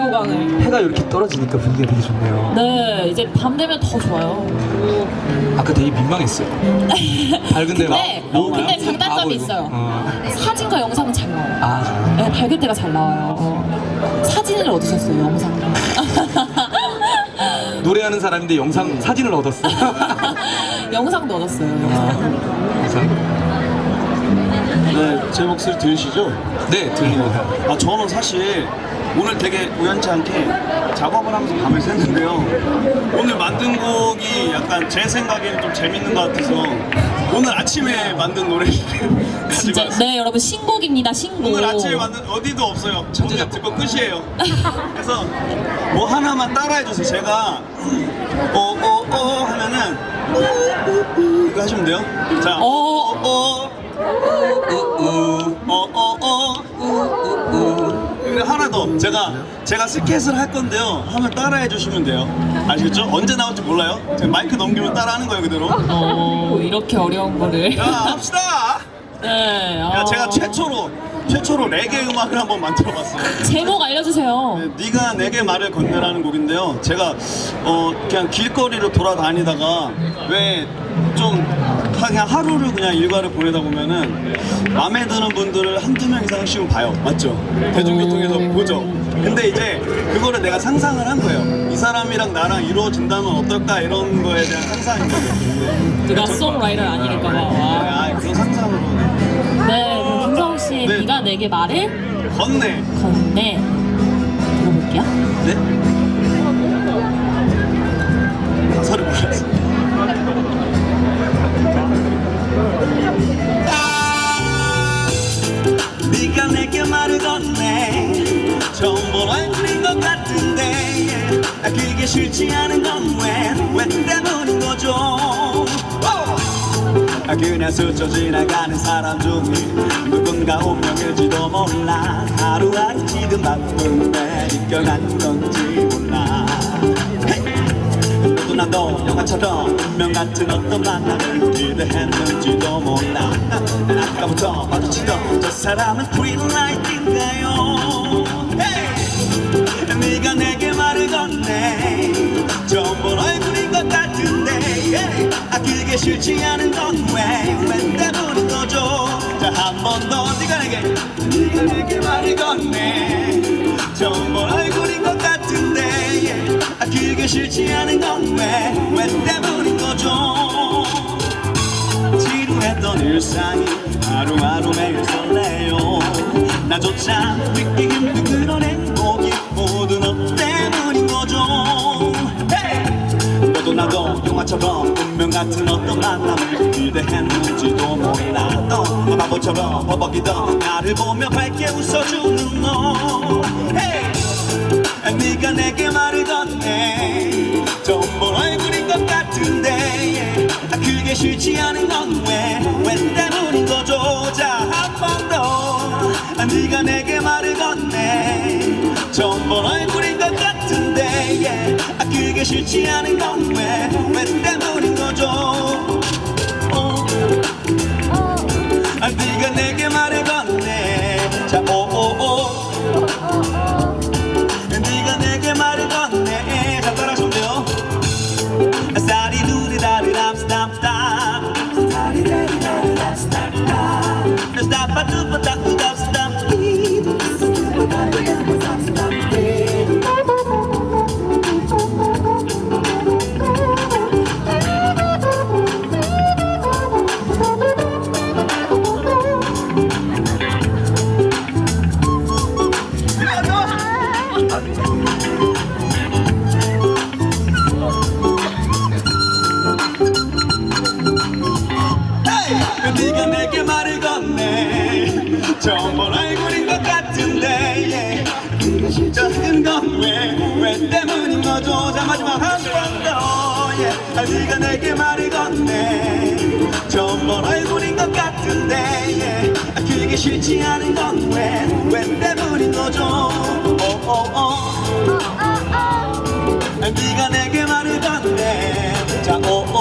2호강을. 해가 이렇게 떨어지니까 분위기가 되게 좋네요. 네, 이제 밤 되면 더 좋아요. 아까 되게 민망했어요. 밝은데 막 근데, 너무 근데 장단점이. 있어요. 어. 사진과 영상은 잘 나와요. 아, 정말. 네, 밝을 때가 잘 나와요. 어. 사진을 얻으셨어요, 영상. 노래하는 사람인데 영상 사진을 얻었어. 영상도 얻었어요. 영상. 영상. 네, 제 목소리 들으시죠? 네, 들립니다. 아, 저는 사실 오늘 되게 우연치 않게 작업을 하면서 밤을 샜는데요. 오늘 만든 곡이 약간 제 생각에는 좀 재밌는 것 같아서 오늘 아침에 만든 노래를 가지고 진짜, 왔어요. 네, 여러분, 신곡입니다, 신곡. 오늘 아침에 만든 어디도 없어요. 전부 듣고 끝이에요. 그래서 뭐 하나만 따라해 주세요. 제가 오오오 하면은 이거 하시면 돼요. 자, 어. 오오 오오오 그리고 하나 더 제가 제가 스케치를 할 건데요. 하면 따라해 주시면 돼요. 아시겠죠? 언제 나올지 몰라요. 제가 마이크 넘기면 따라하는 거예요 그대로. 어, 이렇게 어려운 거를. 자 합시다. 네. 야, 어. 제가 최초로 최초로 레게 음악을 한번 만들어봤어요. 제목 알려주세요. 네, 네가 내게 말을 건네라는 곡인데요. 제가 어 그냥 길거리로 돌아다니다가 왜 좀 그냥 하루를 그냥 일과를 보내다 보면은 마음에 드는 분들을 한두 명 이상씩은 봐요. 맞죠? 대중교통에서 보죠. 근데 이제 그거를 내가 상상을 한 거예요. 이 사람이랑 나랑 이루어진다면 어떨까 이런 거에 대한 상상인 거죠. 누가 송라이터 아니니까. 네, 와. 아, 그런 상상으로 네, 그럼 김성우 씨, 네. 네 가 내게 말을 건네. 건네. 들어볼게요. 네? 가사를 몰랐어. 얼굴인 것 같은데 아, 그게 싫지 않은 건왜왜 때문인 거죠? 아, 그냥 스쳐 지나가는 사람 중에 누군가 운명일지도 몰라. 하루하루 지금 바쁜데 이겨가는 건지 몰라! 너도 나도 영화처럼 운명 같은 어떤 만남을 기대했는지도 몰라. 난 아까부터 마주치던 저 사람은 그린라이트인가요 그게 싫지 않은 건왜왜 때문인 거죠 자한번더 네가 내게 네가 내게 말을 건네. 처음 본 얼굴인 것 같은데 yeah. 아 그게 싫지 않은 건왜왜 때문인 거죠 지루했던 일상이 하루하루 매일 설레요. 나조차 믿기 힘든 같은 어떤 만남을 기대했는지도 너 바보처럼 버벅이던 나를 보며 밝게 웃어주는 너 hey! 네가 내게 처음 본 얼굴인 것 같은데 아, 그게 싫지 않은 건왜왜 때문인 거죠 네가 내게 말을 건네 본 얼굴인 것 같은데 아, 그게 싫지 않은 건왜왜 때문 어. 아, 두바 딱 두답 스탑 네가 내게 말을 건네 본 얼굴인 것 같은데 yeah. 작은 건왜왜 때문인 거죠 자 마지막 한 번더 yeah. 아, 네가 내게 말을 건네 본 얼굴인 것 같은데 yeah. 아, 그게 싫지 않은 건왜왜 때문인 거죠 오, 오, 오. 아, 네가 내게 말을 건네 자 오오